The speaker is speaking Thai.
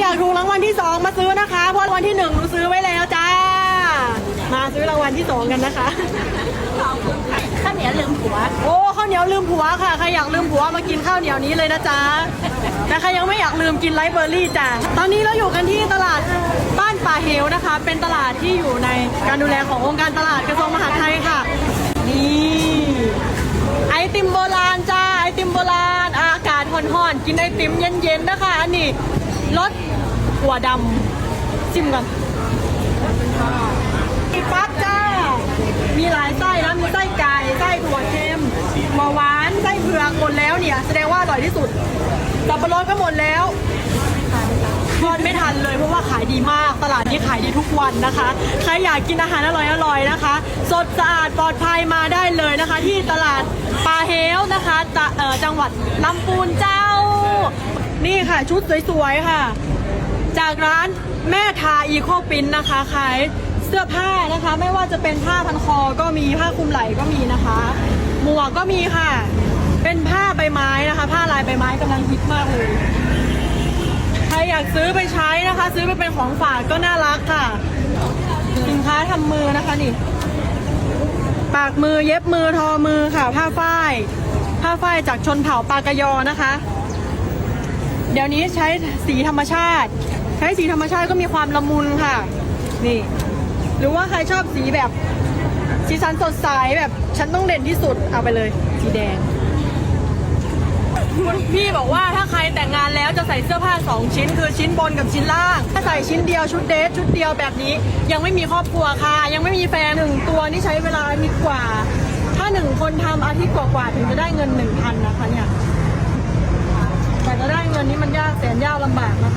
อยากถูกรางวัลที่สองมาซื้อนะคะ เพราะรางวัลที่หนึ่งหนูซื้อไว้แล้วจ้า มาซื้อรางวัลที่สองกันนะคะข้าวเหนียวลืมผัว โอ้ข้าวเหนียวลืมผัวค่ะใครอยากลืมผัวมากินข้าวเหนียวนี้เลยนะจ๊ะแต่ใครยังไม่อยากลืมกินไลฟ์เบอร์รี่จ้ะตอนนี้เราอยู่กันที่ตลาดบ้านป่าเฮลนะคะ เป็นตลาดที่อยู่ในการดูแลขององค์การตลาดกระทรวงมหาดไทยค่ะนี่ไอติมโบราณจ้าไอติมโบราณอากาศห่อนๆกินไอติมเย็นๆนะคะอันนี้ รสหัวดำจิ้มกันอีปั๊บจ้า มีหลายไส้นะ มีไส้ไก่ ไส้ถั่วเค็มหัวหวาน ไส้เผือกหมดแล้วเนี่ย แสดงว่าอร่อยที่สุดสับปะรดก็หมดแล้วทอดไม่ทันเลยเพราะว่าขายดีมาก ตลาดนี้ขายดีทุกวันนะคะ ใครอยากกินอาหารอร่อยๆนะคะ สดสะอาดปลอดภัยมาได้เลยนะคะ ที่ตลาดปลาเฮลนะคะจ,จังหวัดลำพูนเจ้า นี่ค่ะชุดสวยๆค่ะ จากร้านแม่ทาอีโคปินนะคะขายเสื้อผ้านะคะ ไม่ว่าจะเป็นผ้าพันคอก็มีผ้าคลุมไหล่ก็มีนะคะ หมวกก็มีค่ะ เป็นผ้าใบไม้นะคะ ผ้าลายใบไม้กำลังฮิตมากเลยใครอยากซื้อไปใช้นะคะ ซื้อไปเป็นของฝากก็น่ารักค่ะ สินค้าทำมือนะคะนี่ปากมือเย็บมือทอมือค่ะ ผ้าฝ้าย ผ้าฝ้ายจากชนเผ่าปากยอนะคะ เดี๋ยวนี้ใช้สีธรรมชาติ ใช้สีธรรมชาติก็มีความละมุนค่ะ นี่ หรือว่าใครชอบสีแบบสีสันสดใสแบบฉันต้องเด่นที่สุดเอาไปเลยสีแดงคุณพี่บอกว่าถ้าใครแต่งงานแล้วจะใส่เสื้อผ้าสองชิ้น คือชิ้นบนกับชิ้นล่าง ถ้าใส่ชิ้นเดียวชุดเดทชุดเดียวแบบนี้ ยังไม่มีครอบครัวค่ะ ยังไม่มีแฟนหนึ่งตัวนี่ใช้เวลานิดกว่า ถ้าหนึ่งคนทำอาทิตย์กว่าๆถึงจะได้เงินหนึ่งพันนะคะเนี่ย แต่จะได้เงินนี้มันยากแสนยากลำบากนะ